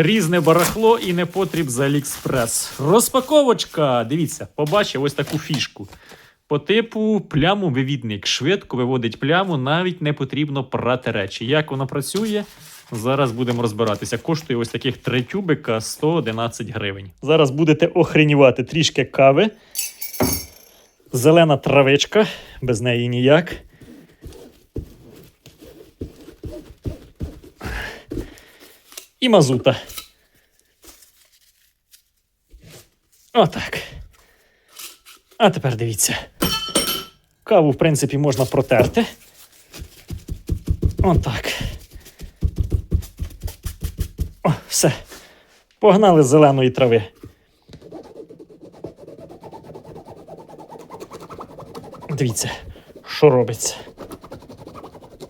Різне барахло і непотріб з Аліекспрес. Розпаковочка. Дивіться, побачив ось таку фішку. По типу пляму-вивідник. Швидко виводить пляму, навіть не потрібно прати речі. Як воно працює? Зараз будемо розбиратися. Коштує ось таких три тюбика 111 гривень. Зараз будете охренівати трішки кави. Зелена травичка, без неї ніяк. І мазута. Отак. А тепер дивіться. Каву, в принципі, можна протерти. Отак. О, все. Погнали з зеленої трави. Дивіться, що робиться.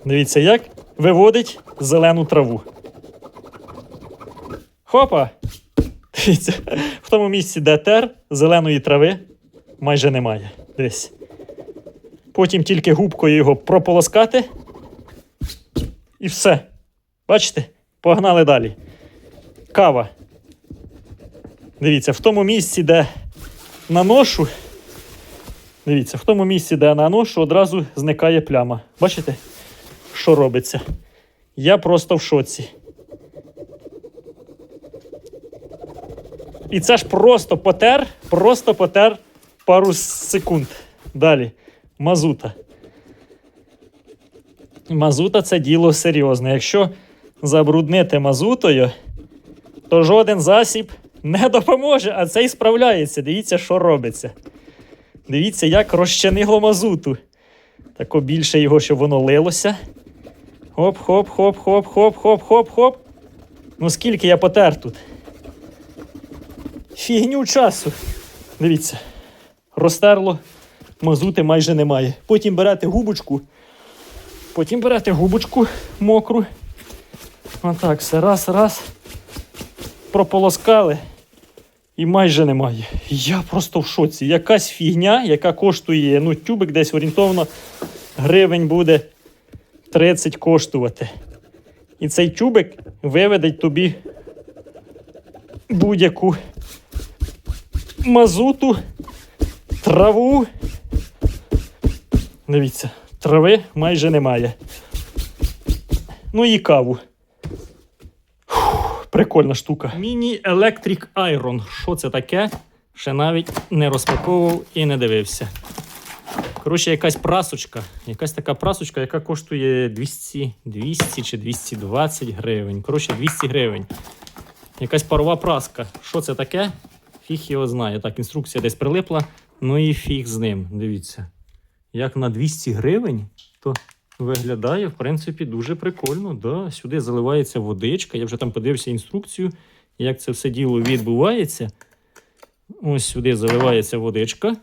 Дивіться, як виводить зелену траву. Хопа! Дивіться, в тому місці, де тер, зеленої трави майже немає. Дивись. Потім тільки губкою його прополоскати. І все. Бачите? Погнали далі. Кава. Дивіться, в тому місці, де наношу. Дивіться, в тому місці, де я наношу, одразу зникає пляма. Бачите, що робиться? Я просто в шоці. І це ж просто потер, просто потер пару секунд. Далі. Мазута. Мазута це діло серйозне. Якщо забруднити мазутою, то жоден засіб не допоможе, а цей справляється. Дивіться, що робиться. Дивіться, як розчинило мазуту. Тако більше його, щоб воно лилося. Хоп-хоп-хоп-хоп-хоп-хоп-хоп-хоп. Ну скільки я потер тут? Фігню часу. Дивіться, розтерло, мазути майже немає. Потім берете губочку. Потім берете губочку мокру. Отак, все раз, раз. Прополоскали. І майже немає. Я просто в шоці. Якась фігня, яка коштує, ну, тюбик десь орієнтовно гривень буде 30 коштувати. І цей тюбик виведе тобі будь-яку мазуту, траву. Дивіться, трави майже немає. Ну і каву. Фух, прикольна штука. Міні Electric Iron. Що це таке? Ще навіть не розпаковував і не дивився. Коротше, якась прасочка. Якась така прасочка, яка коштує 200, 200 чи 220 гривень. Коротше, 200 гривень. Якась парова праска. Що це таке? Фіг його знає. Так, інструкція десь прилипла. Ну і фіг з ним. Дивіться. Як на 200 гривень, то виглядає, в принципі, дуже прикольно. Да, сюди заливається водичка. Я вже там подивився інструкцію, як це все діло відбувається. Ось сюди заливається водичка.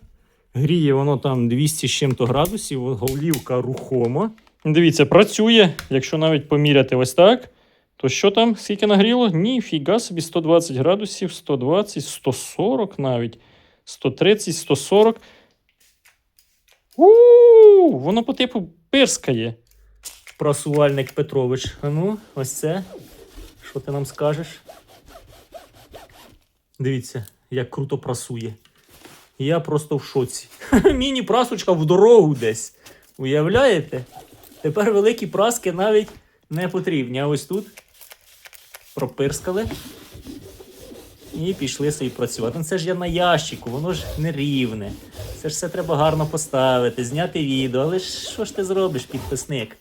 Гріє воно там 200 з чим-то градусів, голівка рухома. Дивіться, працює. Якщо навіть поміряти ось так, то що там, скільки нагріло? Ніфіга собі 120 градусів, 120, 140 навіть, 130, 140. У, воно по типу пирскає. Прасувальник Петрович. Ну, ось це. Що ти нам скажеш? Дивіться, як круто прасує. Я просто в шоці. Міні-прасочка в дорогу десь. Уявляєте? Тепер великі праски навіть не потрібні. А ось тут пропирскали. І пішли собі працювати. Ну це ж я на ящику, воно ж не рівне. Це ж все треба гарно поставити, зняти відео. Але ж що ж ти зробиш, підписник?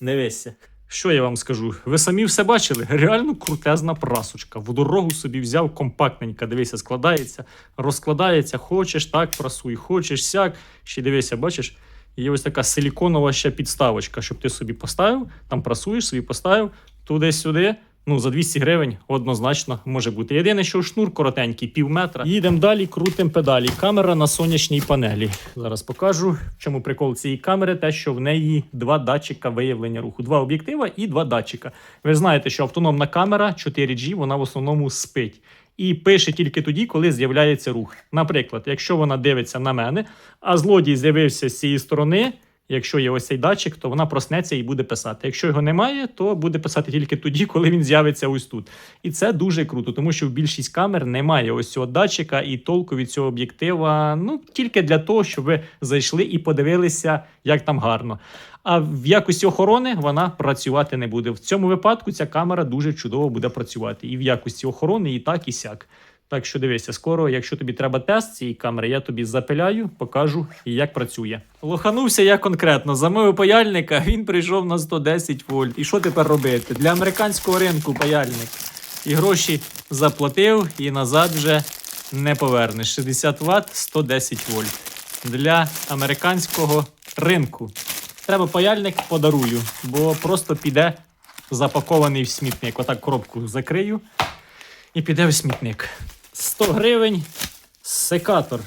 Дивися. Що я вам скажу? Ви самі все бачили? Реально крутезна прасочка. В дорогу собі взяв компактненька. Дивися, складається, розкладається. Хочеш так прасуй, хочеш сяк. Ще дивися, бачиш? Є ось така силіконова ще підставочка, щоб ти собі поставив, там прасуєш, собі поставив туди-сюди. Ну, за 200 гривень однозначно може бути. Єдине, що шнур коротенький, пів метра. Їдемо далі, крутимо педалі. Камера на сонячній панелі. Зараз покажу, в чому прикол цієї камери, те, що в неї два датчика виявлення руху. Два об'єктива і два датчика. Ви знаєте, що автономна камера 4G, вона в основному спить. І пише тільки тоді, коли з'являється рух. Наприклад, якщо вона дивиться на мене, а злодій з'явився з цієї сторони, Якщо є ось цей датчик, то вона проснеться і буде писати. Якщо його немає, то буде писати тільки тоді, коли він з'явиться ось тут. І це дуже круто, тому що в більшість камер немає ось цього датчика і толку від цього об'єктива. Ну тільки для того, щоб ви зайшли і подивилися, як там гарно. А в якості охорони вона працювати не буде. В цьому випадку ця камера дуже чудово буде працювати. І в якості охорони, і так, і сяк. Так що дивися, скоро, якщо тобі треба тест цієї камери, я тобі запиляю, покажу, як працює. Лоханувся я конкретно. Замовив паяльника, він прийшов на 110 вольт. І що тепер робити? Для американського ринку паяльник. І гроші заплатив, і назад вже не повернеш. 60 Вт, 110 вольт. Для американського ринку. Треба паяльник подарую, бо просто піде запакований в смітник. Отак коробку закрию і піде в смітник. 100 гривень секатор.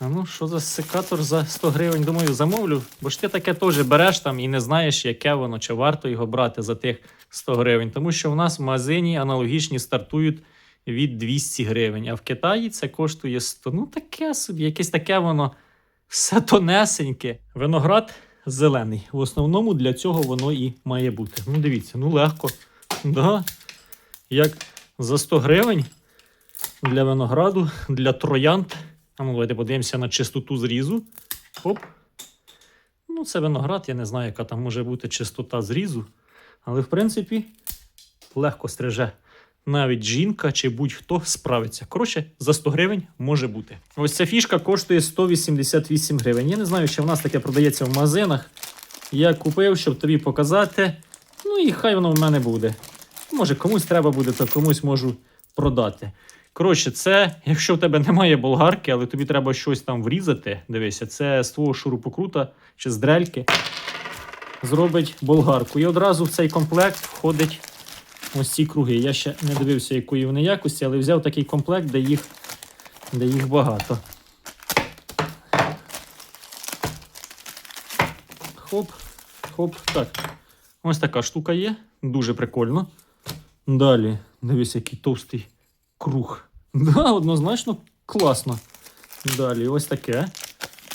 А ну, що за секатор за 100 гривень? Думаю, замовлю. Бо ж ти таке теж береш там і не знаєш, яке воно, чи варто його брати за тих 100 гривень. Тому що в нас в магазині аналогічні стартують від 200 гривень. А в Китаї це коштує 100. Ну, таке собі, якесь таке воно все тонесеньке. Виноград зелений. В основному для цього воно і має бути. Ну, дивіться, ну легко. Да. Як за 100 гривень для винограду, для троянд. А ну, давайте подивимося на чистоту зрізу. Оп. Ну, це виноград, я не знаю, яка там може бути чистота зрізу. Але, в принципі, легко стриже. Навіть жінка чи будь-хто справиться. Коротше, за 100 гривень може бути. Ось ця фішка коштує 188 гривень. Я не знаю, чи в нас таке продається в магазинах. Я купив, щоб тобі показати. Ну і хай воно в мене буде. Може, комусь треба буде, то комусь можу продати. Коротше, це, якщо в тебе немає болгарки, але тобі треба щось там врізати, дивися, це з твого шурупокрута чи з дрельки зробить болгарку. І одразу в цей комплект входить ось ці круги. Я ще не дивився, якої вони якості, але взяв такий комплект, де їх, де їх багато. Хоп, хоп, так. Ось така штука є. Дуже прикольно. Далі, дивись, який товстий круг. Да, однозначно класно. Далі, ось таке.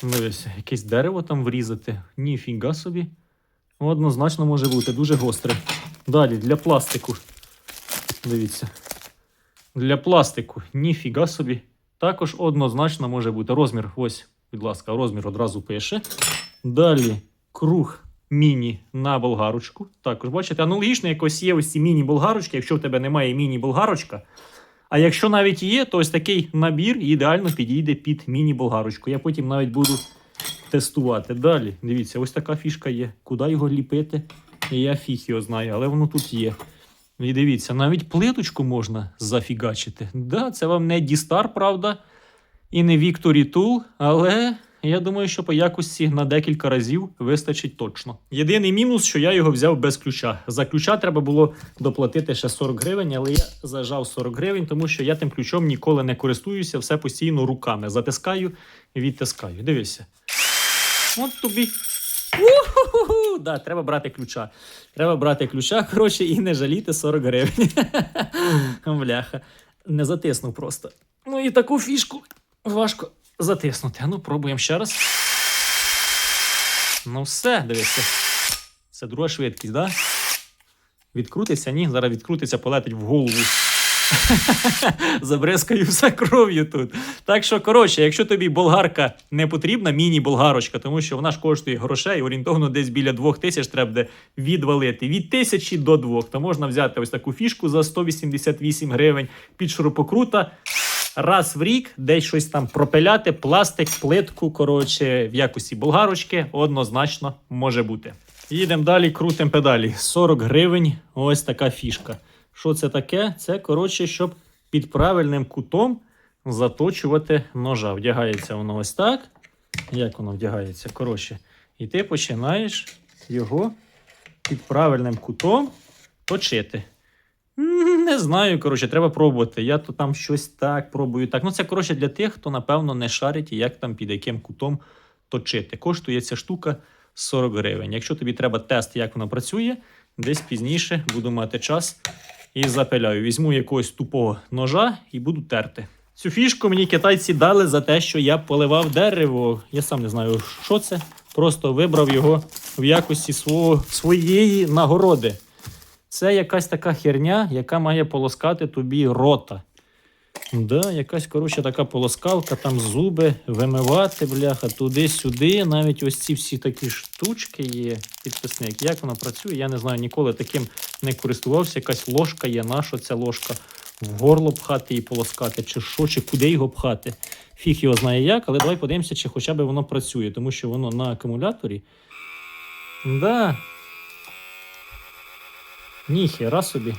Дивися, якесь дерево там врізати. Ніфіга собі. Однозначно може бути, дуже гостре. Далі, для пластику. Дивіться. Для пластику. Ніфіга собі. Також однозначно може бути. Розмір, ось, будь ласка, розмір одразу пише. Далі круг міні на болгарочку. Також, бачите, аналогічно якось є ось ці міні-болгарочки, якщо в тебе немає міні-болгарочка. А якщо навіть є, то ось такий набір ідеально підійде під міні-болгарочку. Я потім навіть буду тестувати. Далі, дивіться, ось така фішка є. Куди його ліпити? Я фіг його знаю, але воно тут є. І дивіться, навіть плиточку можна зафігачити. Да, це вам не Дістар, правда, і не Вікторі Тул, але я думаю, що по якості на декілька разів вистачить точно. Єдиний мінус, що я його взяв без ключа. За ключа треба було доплатити ще 40 гривень, але я зажав 40 гривень, тому що я тим ключом ніколи не користуюся, все постійно руками затискаю і відтискаю. Дивися. От тобі. У-ху-ху-ху! Да, треба брати ключа. Треба брати ключа, коротше, і не жаліти 40 гривень. Бляха. Не затиснув просто. Ну і таку фішку важко затиснути. Ну, пробуємо ще раз. Ну, все, дивися. Це друга швидкість, да? Відкрутиться? Ні, зараз відкрутиться, полетить в голову. Забризкаю все кров'ю тут. Так що, коротше, якщо тобі болгарка не потрібна, міні-болгарочка, тому що вона ж коштує грошей, орієнтовно десь біля 2000 треба буде відвалити. Від 1000 до 2, то можна взяти ось таку фішку за 188 гривень під шурупокрута. Раз в рік десь щось там пропиляти, пластик, плитку, коротше, в якості болгарочки однозначно може бути. Їдемо далі, крутимо педалі. 40 гривень, ось така фішка. Що це таке? Це, коротше, щоб під правильним кутом заточувати ножа. Вдягається воно ось так. Як воно вдягається? Коротше. І ти починаєш його під правильним кутом точити. Не знаю, коротше, треба пробувати. Я то там щось так пробую. Так. Ну, це коротше для тих, хто, напевно, не шарить, як там під яким кутом точити. Коштує ця штука 40 гривень. Якщо тобі треба тест, як вона працює, десь пізніше буду мати час і запиляю. Візьму якогось тупого ножа і буду терти. Цю фішку мені китайці дали за те, що я поливав дерево. Я сам не знаю, що це. просто вибрав його в якості свого, своєї нагороди. Це якась така херня, яка має полоскати тобі рота. Да, якась коротше така полоскалка, там зуби вимивати, бляха, туди-сюди. Навіть ось ці всі такі штучки є. Підписник. Як вона працює, я не знаю, ніколи таким не користувався. Якась ложка є, на що ця ложка? В горло пхати і полоскати, чи що, чи куди його пхати. Фіг його знає як, але давай подивимося, чи хоча б воно працює, тому що воно на акумуляторі. Да. Ніхера собі.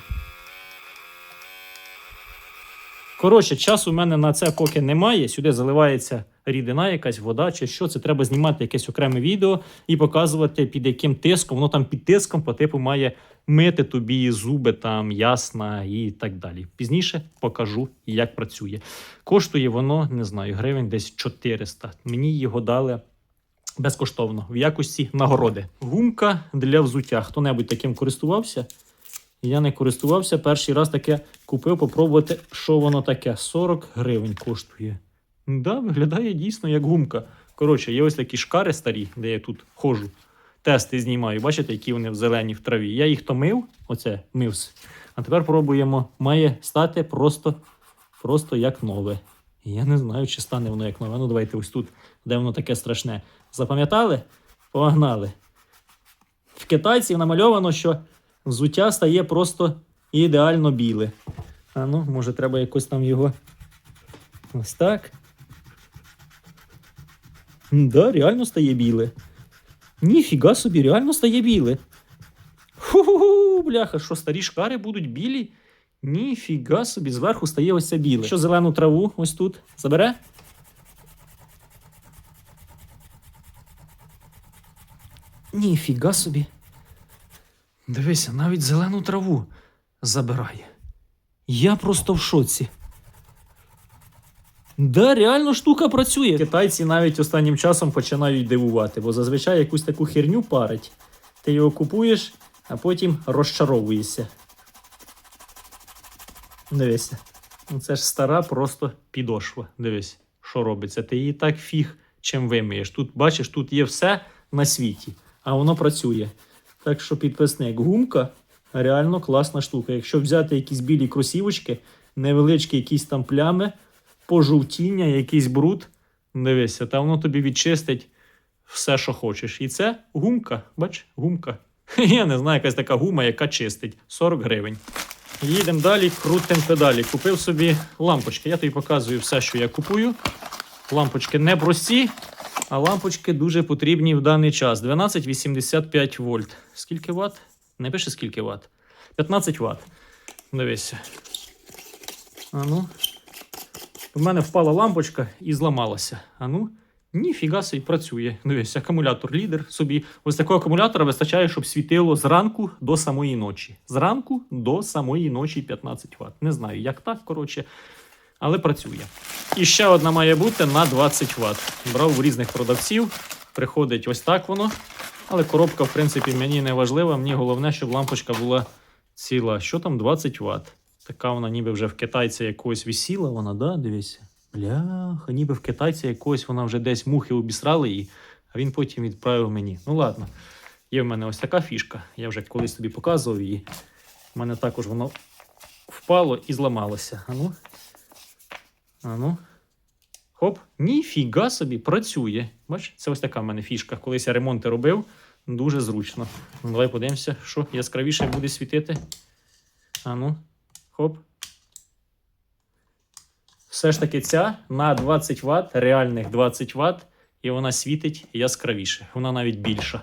Коротше, часу у мене на це поки немає. Сюди заливається рідина, якась вода чи що. Це треба знімати якесь окреме відео і показувати, під яким тиском. Воно там під тиском по типу має мити тобі зуби, там ясна і так далі. Пізніше покажу, як працює. Коштує воно, не знаю, гривень десь 400. Мені його дали. Безкоштовно в якості нагороди. Гумка для взуття. Хто-небудь таким користувався? Я не користувався. Перший раз таке купив, попробувати, що воно таке. 40 гривень коштує. Да, виглядає дійсно як гумка. Коротше, є ось такі шкари старі, де я тут ходжу. Тести знімаю. Бачите, які вони в зелені в траві. Я їх то мив, оце мивс. А тепер пробуємо. Має стати просто, просто як нове. Я не знаю, чи стане воно як нове. Ну, давайте ось тут, де воно таке страшне. Запам'ятали? Погнали. В китайців намальовано, що взуття стає просто ідеально біле. А ну, може, треба якось там його. Ось так. Да, реально стає біле. Ніфіга собі, реально стає біле. Ху-ху-ху, бляха, що старі шкари будуть білі? Ніфіга собі, зверху стає ось це біле. Що зелену траву ось тут забере? Ніфіга собі. Дивися, навіть зелену траву забирає. Я просто в шоці. Да, реально штука працює. Китайці навіть останнім часом починають дивувати, бо зазвичай якусь таку херню парить. Ти його купуєш, а потім розчаровуєшся. Дивися. Ну, Це ж стара просто підошва. Дивись, що робиться. Ти її так фіг чим вимиєш. Тут бачиш, тут є все на світі, а воно працює. Так що підписник, гумка реально класна штука. Якщо взяти якісь білі кросівочки, невеличкі якісь там плями, пожовтіння, якийсь бруд, дивися, та воно тобі відчистить все, що хочеш. І це гумка. Бач, гумка. Я не знаю, якась така гума, яка чистить 40 гривень. Їдемо далі, крутим педалі. Купив собі лампочки. Я тобі показую все, що я купую. Лампочки не прості, а лампочки дуже потрібні в даний час. 1285 вольт. Скільки ватт? Не пише скільки ватт. 15 ватт. Дивися. А ну. У мене впала лампочка і зламалася. А ну. Ніфіга собі працює. Дивись, акумулятор лідер собі. Ось такого акумулятора вистачає, щоб світило зранку до самої ночі. Зранку до самої ночі 15 Вт. Не знаю, як так, коротше, але працює. І ще одна має бути на 20 Вт. Брав у різних продавців. Приходить ось так воно. Але коробка, в принципі, мені не важлива. Мені головне, щоб лампочка була ціла. Що там 20 Вт? Така вона ніби вже в китайця якогось висіла, вона, да? Дивіться. Бляха, ніби в китайця якогось вона вже десь мухи обісрали її, а він потім відправив мені. Ну ладно, є в мене ось така фішка. Я вже колись тобі показував її. У мене також воно впало і зламалося. Ану. Ану. Хоп, ніфіга собі, працює. Бач, це ось така в мене фішка. Колись я ремонти робив, дуже зручно. Ну, давай подивимося, що яскравіше буде світити. Ану, хоп. Все ж таки ця на 20 Вт, реальних 20 Вт, і вона світить яскравіше. Вона навіть більша.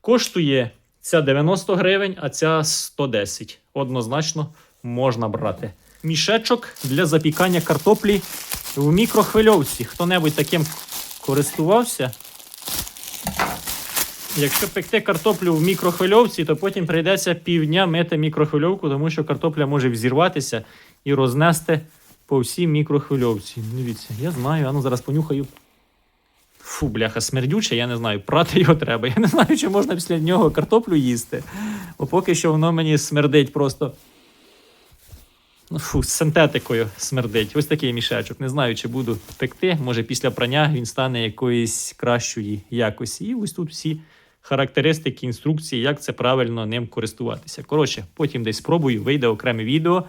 Коштує ця 90 гривень, а ця 110. Однозначно можна брати. Мішечок для запікання картоплі в мікрохвильовці. Хто-небудь таким користувався? Якщо пекти картоплю в мікрохвильовці, то потім прийдеться півдня мити мікрохвильовку, тому що картопля може взірватися і рознести по всій мікрохвильовці. Дивіться, я знаю, а ну зараз понюхаю. Фу, бляха, смердюче, я не знаю, прати його треба. Я не знаю, чи можна після нього картоплю їсти. Бо поки що воно мені смердить просто. Ну, Фу, з синтетикою смердить. Ось такий мішечок. Не знаю, чи буду пекти. Може, після прання він стане якоїсь кращої якості. І ось тут всі характеристики, інструкції, як це правильно ним користуватися. Коротше, потім десь спробую, вийде окреме відео,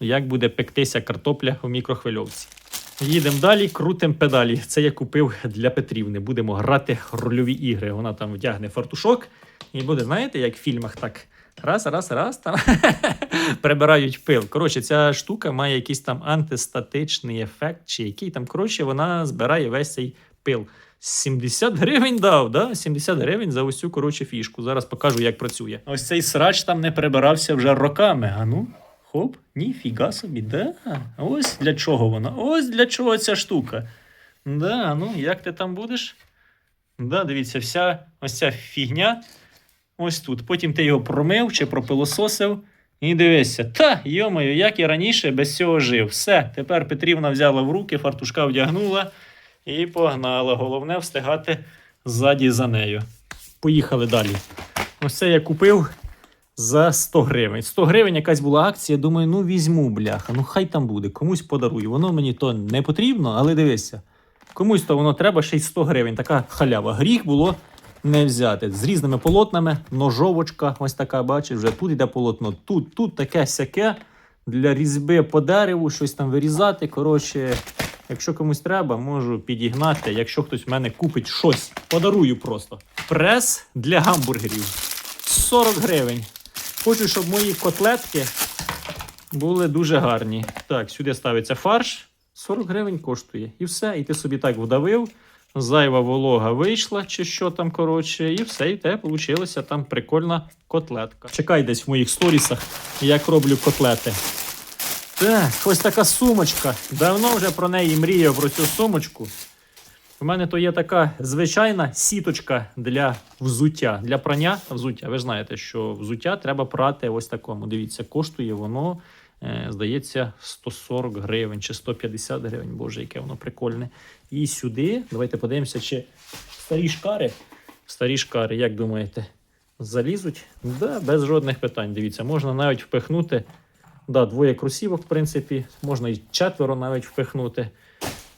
як буде пектися картопля у мікрохвильовці. Їдемо далі, крутим педалі. Це я купив для Петрівни. Будемо грати рольові ігри. Вона там вдягне фартушок і буде, знаєте, як в фільмах так. Раз, раз, раз, там прибирають пил. Коротше, ця штука має якийсь там антистатичний ефект, чи який там, коротше, вона збирає весь цей пил. 70 гривень дав, да? 70 гривень за ось цю коротше фішку. Зараз покажу, як працює. Ось цей срач там не прибирався вже роками. А ну, хоп, ніфіга собі, да. Ось для чого вона. Ось для чого ця штука. Да, ну як ти там будеш? Да, дивіться, вся ось ця фігня ось тут. Потім ти його промив чи пропилососив. І дивися, та йомаю, як і раніше без цього жив. Все, тепер Петрівна взяла в руки, фартушка вдягнула і погнала. Головне встигати ззаді за нею. Поїхали далі. Ось це я купив за 100 гривень. 100 гривень якась була акція. Думаю, ну візьму, бляха. Ну хай там буде, комусь подарую. Воно мені то не потрібно, але дивися. Комусь то воно треба ще й 100 гривень. Така халява. Гріх було не взяти. З різними полотнами, ножовочка, ось така, бачиш, вже тут йде полотно, тут, тут таке сяке для різьби по дереву, щось там вирізати. Коротше, якщо комусь треба, можу підігнати. Якщо хтось в мене купить щось, подарую просто. Прес для гамбургерів 40 гривень. Хочу, щоб мої котлетки були дуже гарні. Так, сюди ставиться фарш. 40 гривень коштує. І все. І ти собі так вдавив. Зайва волога вийшла, чи що там, коротше, і все, і тебе вийшла там прикольна котлетка. Чекай десь в моїх сторісах, як роблю котлети. Так, ось така сумочка. Давно вже про неї мріяв про цю сумочку. У мене то є така звичайна сіточка для взуття, для прання взуття. Ви знаєте, що взуття треба прати ось такому. Дивіться, коштує воно, здається, 140 гривень чи 150 гривень. Боже, яке воно прикольне. І сюди, давайте подивимося, чи старі шкари, старі шкари, як думаєте, залізуть? Да, без жодних питань. Дивіться, можна навіть впихнути. Да, двоє кросівок, в принципі, можна і четверо навіть впихнути,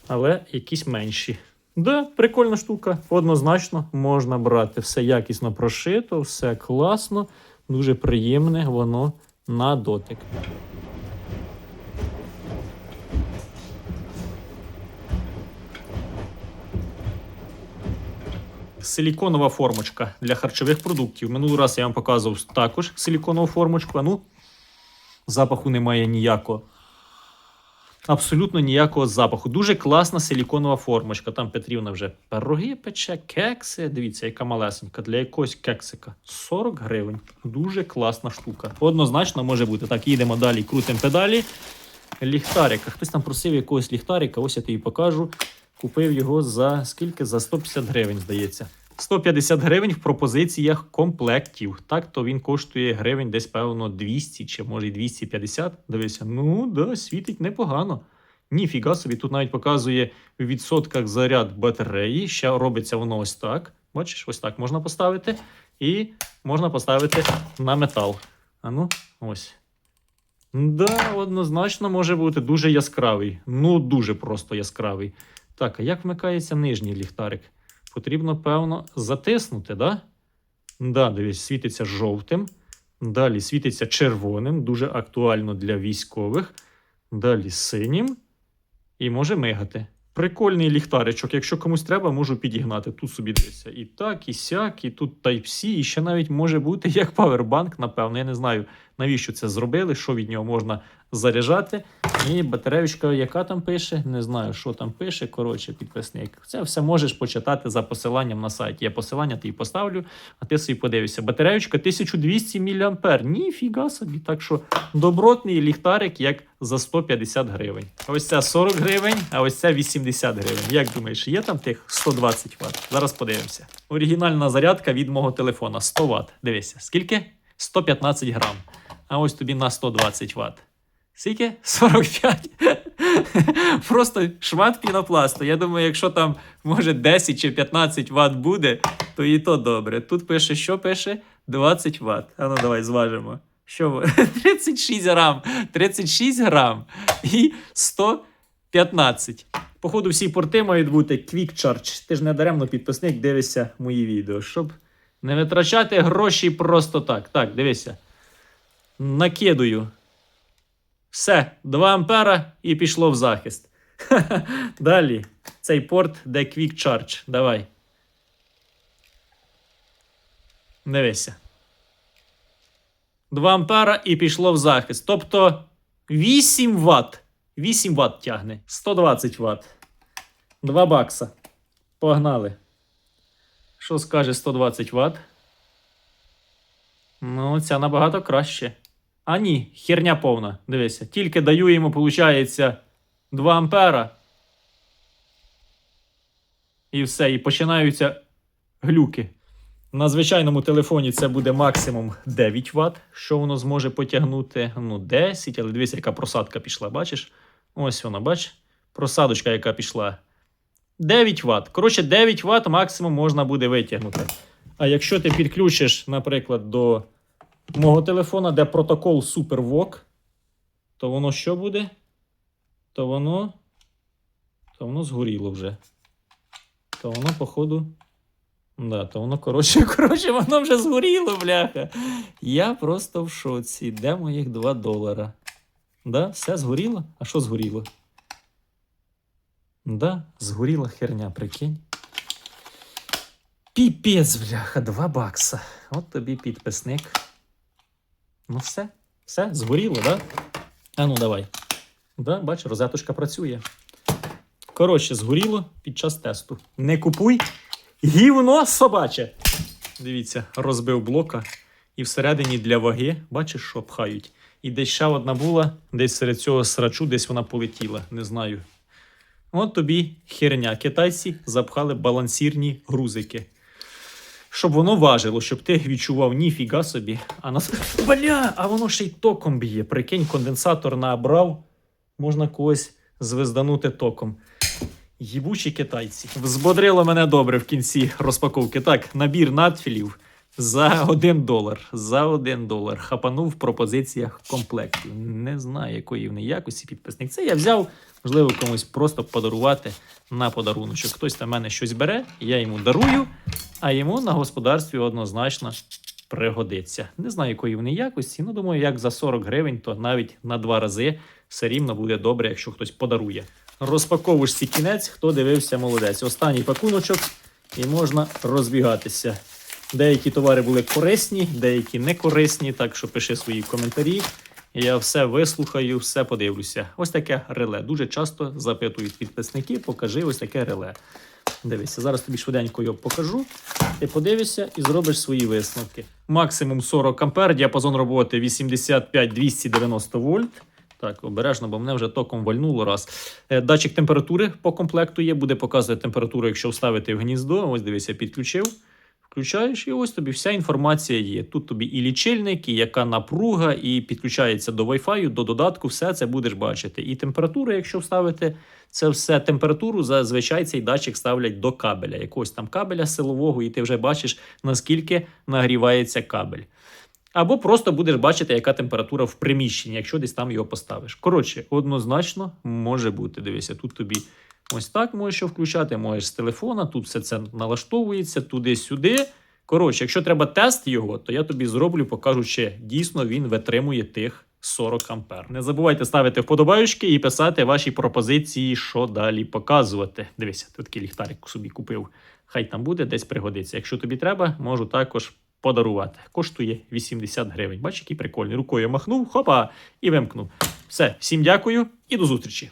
але якісь менші. Да, прикольна штука. Однозначно можна брати. Все якісно прошито, все класно, дуже приємне воно на дотик. Силіконова формочка для харчових продуктів. Минулий раз я вам показував також силіконову формочку. Ну, запаху немає ніякого. Абсолютно ніякого запаху. Дуже класна силіконова формочка. Там Петрівна вже пироги пече, кекси. Дивіться, яка малесенька для якогось кексика. 40 гривень. Дуже класна штука. Однозначно може бути. Так, їдемо далі, крутимо педалі. Ліхтарика. Хтось там просив якогось ліхтарика, ось я тобі покажу. Купив його за скільки? За 150 гривень, здається. 150 гривень в пропозиціях комплектів. Так, то він коштує гривень десь, певно, 200 чи може 250. Дивися, ну да, світить непогано. Ніфіга собі, тут навіть показує в відсотках заряд батареї. Ще робиться воно ось так. Бачиш, ось так можна поставити. І можна поставити на метал. А ну, ось. Да, однозначно може бути дуже яскравий. Ну, дуже просто яскравий. Так, а як вмикається нижній ліхтарик? Потрібно, певно, затиснути, да? Да, дивись, світиться жовтим. Далі світиться червоним, дуже актуально для військових. Далі синім. І може мигати. Прикольний ліхтаричок. Якщо комусь треба, можу підігнати. Тут собі дивиться. І так, і сяк, і тут Type-C, і ще навіть може бути як павербанк, напевно. Я не знаю, навіщо це зробили, що від нього можна заряджати. І батареючка, яка там пише, не знаю, що там пише. Коротше, підписник. Це все можеш почитати за посиланням на сайті. Я посилання тобі поставлю, а ти собі подивишся. Батареючка 1200 мА. Ніфіга собі. Так що добротний ліхтарик, як за 150 гривень. Ось ця 40 гривень, а ось ця 80 гривень. Як думаєш, є там тих 120 Вт? Зараз подивимося. Оригінальна зарядка від мого телефона 100 Вт. Дивися, скільки? 115 грам. А ось тобі на 120 Вт. Скільки? 45. Просто шмат пінопласту. Я думаю, якщо там може 10 чи 15 Вт буде, то і то добре. Тут пише, що пише? 20 Вт. А ну давай зважимо. Що 36 грам. 36 грам і 115. Походу, всі порти мають бути Quick Charge. Ти ж не даремно підписник дивишся мої відео, щоб не витрачати гроші просто так. Так, дивися. Накидую. Все, 2 ампера і пішло в захист. Далі. Цей порт, де Quick Charge. Давай. Дивися. 2 ампера і пішло в захист. Тобто 8 Вт. 8 Вт тягне. 120 Вт. 2 бакса. Погнали. Що скаже 120 Вт? Ну, ця набагато краще. А ні, херня повна. Дивися. Тільки даю йому, виходить, 2 ампера. І все. І починаються глюки. На звичайному телефоні це буде максимум 9 Вт, що воно зможе потягнути. Ну, 10, але дивися, яка просадка пішла, бачиш? Ось вона, бач? Просадочка, яка пішла. 9 Вт. Коротше, 9 Вт максимум можна буде витягнути. А якщо ти підключиш, наприклад, до мого телефона, де протокол SuperVOOC, то воно що буде? То воно. То воно згоріло вже. То воно, походу. Да, то воно, коротше, коротше, воно вже згоріло, бляха. Я просто в шоці. Де моїх 2 долара? Да, все згоріло? А що згоріло? Да, згоріла херня, прикинь. Піпець, бляха, 2 бакса. От тобі підписник. Ну все, все, згоріло, да? А ну давай. Да, бач, розеточка працює. Коротше, згоріло під час тесту. Не купуй. Гівно собаче. Дивіться, розбив блока. І всередині для ваги, бачиш, що пхають. І десь ще одна була, десь серед цього срачу, десь вона полетіла. Не знаю. От тобі херня. Китайці запхали балансірні грузики. Щоб воно важило, щоб ти відчував ніфіга собі. А нас. Бля! А воно ще й током б'є. Прикинь, конденсатор набрав, можна когось звезданути током. Їбучі китайці. Взбодрило мене добре в кінці розпаковки. Так, набір надфілів за 1 долар. За 1 долар. Хапанув в пропозиціях комплектів. Не знаю, якої вони якості підписник. Це я взяв, можливо, комусь просто подарувати на подаруночок. Хтось на мене щось бере, я йому дарую, а йому на господарстві однозначно пригодиться. Не знаю, якої вони якості. Ну, думаю, як за 40 гривень, то навіть на два рази все рівно буде добре, якщо хтось подарує. Розпаковуєш кінець, хто дивився, молодець. Останній пакуночок і можна розбігатися. Деякі товари були корисні, деякі не корисні, так що пиши свої коментарі. Я все вислухаю, все подивлюся. Ось таке реле. Дуже часто запитують підписники, покажи ось таке реле. Дивися, зараз тобі швиденько його покажу. Ти подивишся і зробиш свої висновки. Максимум 40 ампер, діапазон роботи 85-290 вольт. Так, обережно, бо мене вже током вальнуло раз. Е, Датчик температури по комплекту є, буде показувати температуру, якщо вставити в гніздо. Ось дивися, підключив. Включаєш, і ось тобі вся інформація є. Тут тобі і лічильник, і яка напруга, і підключається до Wi-Fi, до додатку, все це будеш бачити. І температура, якщо вставити це все температуру, зазвичай цей датчик ставлять до кабеля, якогось там кабеля силового, і ти вже бачиш, наскільки нагрівається кабель. Або просто будеш бачити, яка температура в приміщенні, якщо десь там його поставиш. Коротше, однозначно може бути. Дивися, тут тобі ось так можеш що включати, можеш з телефона, тут все це налаштовується туди-сюди. Коротше, якщо треба тест його, то я тобі зроблю, покажу, чи дійсно він витримує тих 40 ампер. Не забувайте ставити вподобаючки і писати ваші пропозиції, що далі показувати. Дивися, тут такий ліхтарик собі купив. Хай там буде, десь пригодиться. Якщо тобі треба, можу також подарувати. Коштує 80 гривень. Бачиш, який прикольний. Рукою махнув, хопа, і вимкнув. Все, всім дякую і до зустрічі.